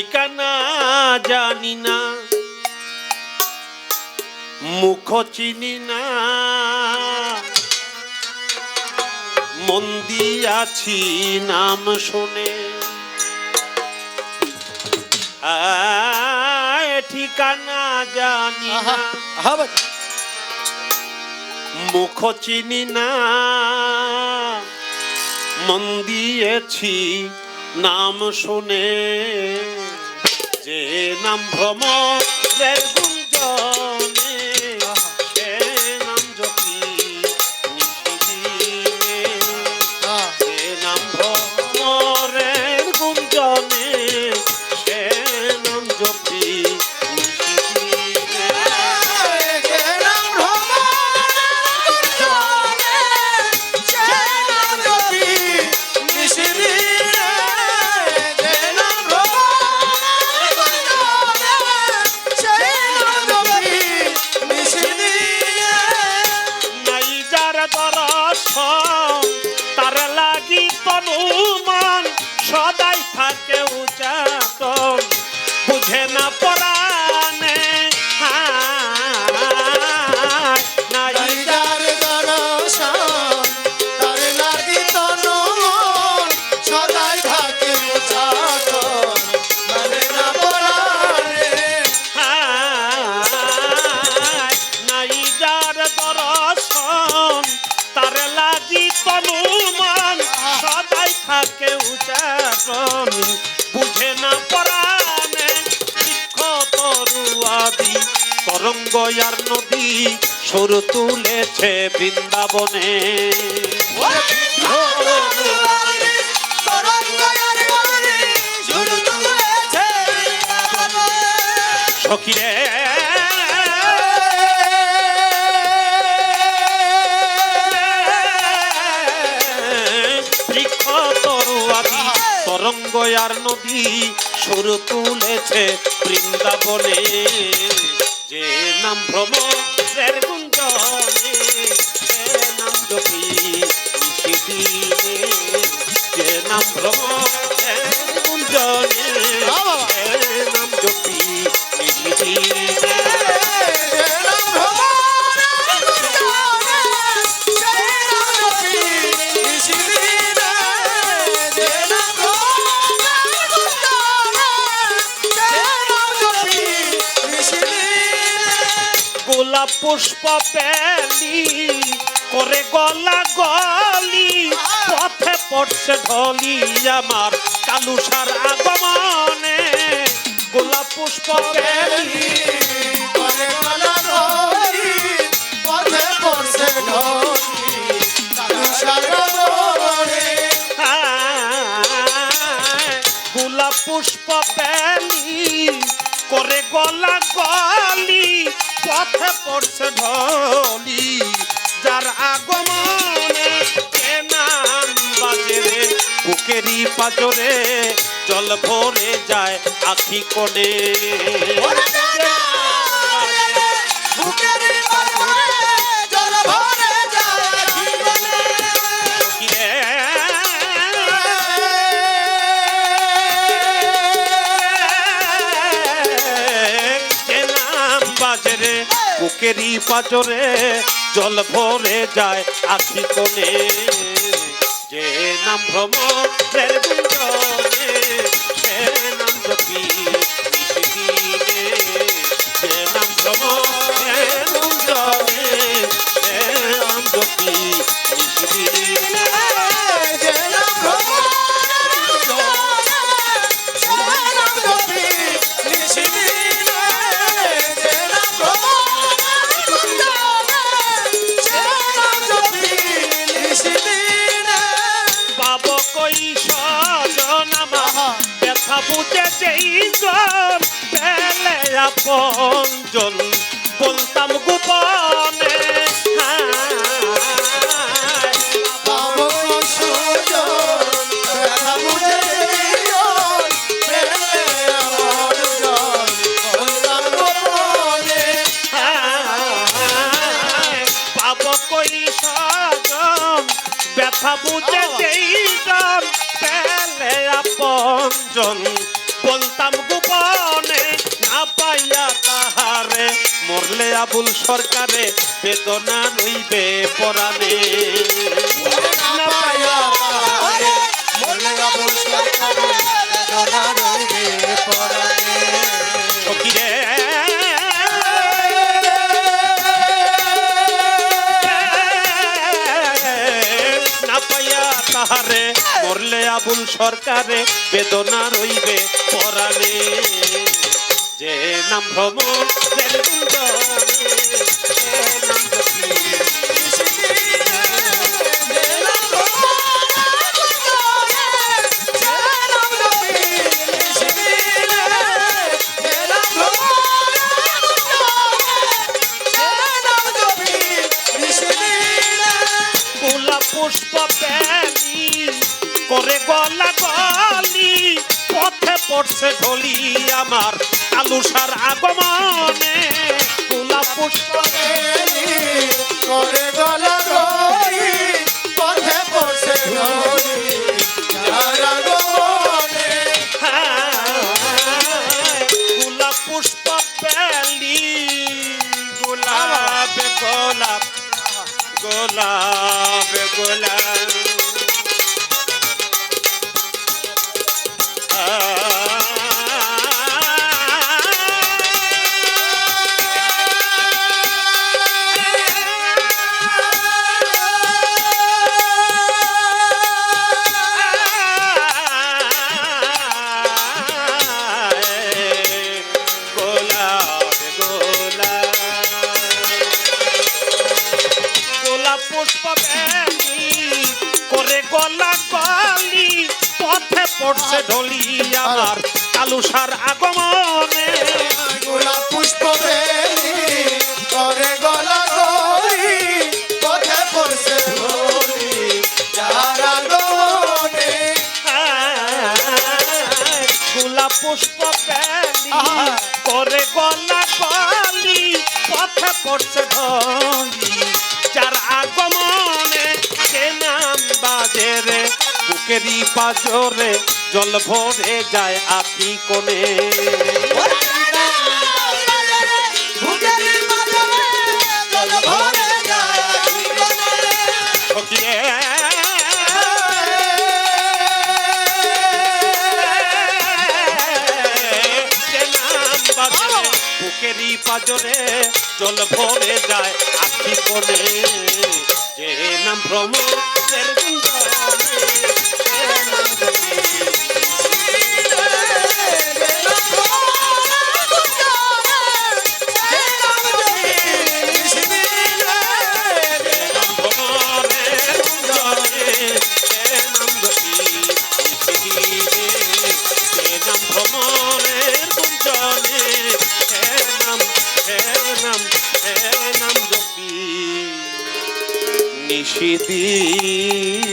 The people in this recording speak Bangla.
ঠিকানা জানি না। মুখ চিনি না। মন দিয়াছি নাম শুনে। ঠিকানা জানি না। মুখ চিনি না। মন দিয়েছি নাম শুনে। যে নাম ভ্রমণের তরঙ্গ নদী সর তুলেছে বৃন্দাবনে। সখিরে তরঙ্গ নদী সুর তুলেছে বৃন্দাবনে। নাম ভ্রমণের গোলাপ পুষ্প পেলি করে গলা গলি, পথে পড়ছে ঢলি আমার কালুসার আগমনে। গোলাপ পুষ্প পেলি করে গলা গলি, পথে পড়ছে ঢলি গোলাপ পুষ্প পেলি করে গলা গলি পড়ছে ঢলি যার আগমনে নাম বাজে রে? বুকেরই পাজরে জল ভরে যায় আখি কোণে। বাজরে বুকেরই পাজরে জল ভরে যায় আখি কোণে। যে নাম ভ্রমণের ব্যথা বুঝে যেই পেলে আপন বলতাম গোপনে। ব্যথা বুঝে যেই জন পেলে আপন জন বলতাম গোপনে না পাইয়া তাহারে, মরলে আবুল সরকারে বেদনা রইবে পরাণে। না মরলে আবুল সরকারে বেদনা রইবে পরাণে। সরকারে বেদনা রইবে পরাণে যে নাম ভ্রমণ পুষ্প প্যানি করে গলা গলি, পথে পড়ছে ঢলি আমার। আলুসার আগমনে গোলাপ পুষ্প করে গলা গরি পথে পড়ছে গোলাপ গোলাপ গোলাপ গোলাপ গোলাপ। পড়ছে ঢলি আমার কালুসার আগমনে। গোলাপ পুষ্প করে গলা গরি পথে পড়ছে নদী যারা গোলাপ পুষ্প করে গলা গলি পথে পড়ছে ঢলি যার আগমনে। বুকেরই পাজরে জল ভরে যায় আখি বুকেরই পাজরে জল ভরে যায় আখি কোণে। যে নাম ভ্রমণের নিশিদিনে